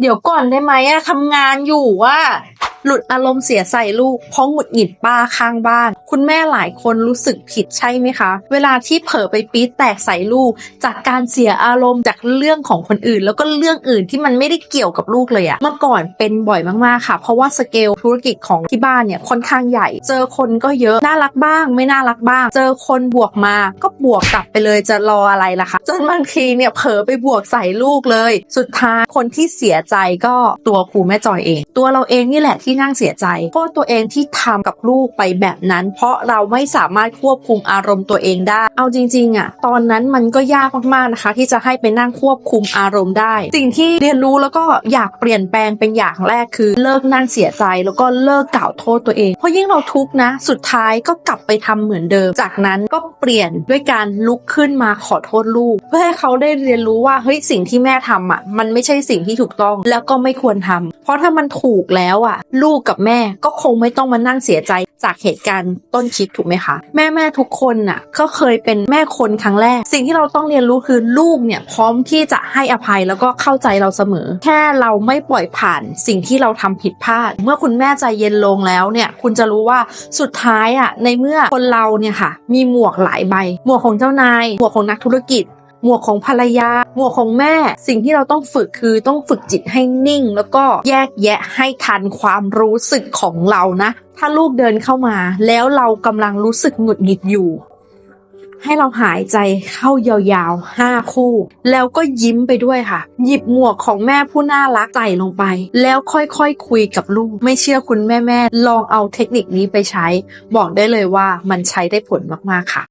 เดี๋ยวก่อนได้ไหมอะทำงานอยู่ว่า หลุดอารมณ์เสียใส่ลูกเพราะหงุดหงิดป้าข้างบ้าน คุณแม่หลายคนรู้สึกผิดใช่ไหมคะ เวลาที่เผลอไปปี๊ดแตกใส่ลูก จากการเสียอารมณ์จากเรื่องของคนอื่น แล้วก็เรื่องอื่นที่มันไม่ได้เกี่ยวกับลูกเลยอะเมื่อก่อนเป็นบ่อยมากๆค่ะ เพราะว่าสเกลธุรกิจของที่บ้านเนี่ยค่อนข้างใหญ่ เจอคนก็เยอะน่ารักบ้าง ไม่น่ารักบ้าง เจอคนบวกมาก็บวกกลับไปเลยจะรออะไรล่ะคะจนบางทีเนี่ยเผลอไปบวกใส่ลูกเลย สุดท้ายคนที่เสียใจก็ตัวครูแม่จอยเอง ตัวเราเองนี่แหละที่ที่นั่งเสียใจเพราะตัวเองที่ทำกับลูกไปแบบนั้น เพราะเราไม่สามารถควบคุมอารมณ์ตัวเองได้ เอาจริงๆอะตอนนั้นมันก็ยากมากๆนะคะ ที่จะให้ไปนั่งควบคุมอารมณ์ได้ สิ่งที่เรียนรู้แล้วก็อยากเปลี่ยนแปลงเป็นอย่างแรกคือเลิกนั่งเสียใจแล้วก็เลิกกล่าวโทษตัวเอง เพราะยิ่งเราทุกข์นะ สุดท้ายก็กลับไปทำเหมือนเดิม จากนั้นก็เปลี่ยนด้วยการลุกขึ้นมาขอโทษลูก เพื่อให้เขาได้เรียนรู้ว่าเฮ้ยสิ่งที่แม่ทำอะมันไม่ใช่สิ่งที่ถูกต้องแล้วก็ไม่ควรทำเพราะถ้ามันถูกแล้วอะลูกกับแม่ก็คงไม่ต้องมานั่งเสียใจจากเหตุการณ์ต้นคลิปถูกไหมคะ แม่แม่ทุกคนน่ะก็เคยเป็นแม่คนครั้งแรก สิ่งที่เราต้องเรียนรู้คือลูกเนี่ยพร้อมที่จะให้อภัยแล้วก็เข้าใจเราเสมอ แค่เราไม่ปล่อยผ่านสิ่งที่เราทำผิดพลาด เมื่อคุณแม่ใจเย็นลงแล้วเนี่ยคุณจะรู้ว่าสุดท้ายอะในเมื่อคนเราเนี่ยค่ะ มีหมวกหลายใบ หมวกของเจ้านาย หมวกของนักธุรกิจ หมวกของภรรยา หมวกของแม่ สิ่งที่เราต้องฝึกคือต้องฝึกจิตให้นิ่ง แล้วก็แยกแยะให้ทันความรู้สึกของเรานะ ถ้าลูกเดินเข้ามา แล้วเรากำลังรู้สึกหงุดหงิดอยู่ ให้เราหายใจเข้ายาวๆห้าคู่ แล้วก็ยิ้มไปด้วยค่ะ หยิบหมวกของแม่ผู้น่ารักใส่ลงไป แล้วค่อยๆคคุยกับลูก ไม่เชื่อคุณแม่ๆลองเอาเทคนิคนี้ไปใช้ บอกได้เลยว่ามันใช้ได้ผลมากๆค่ะ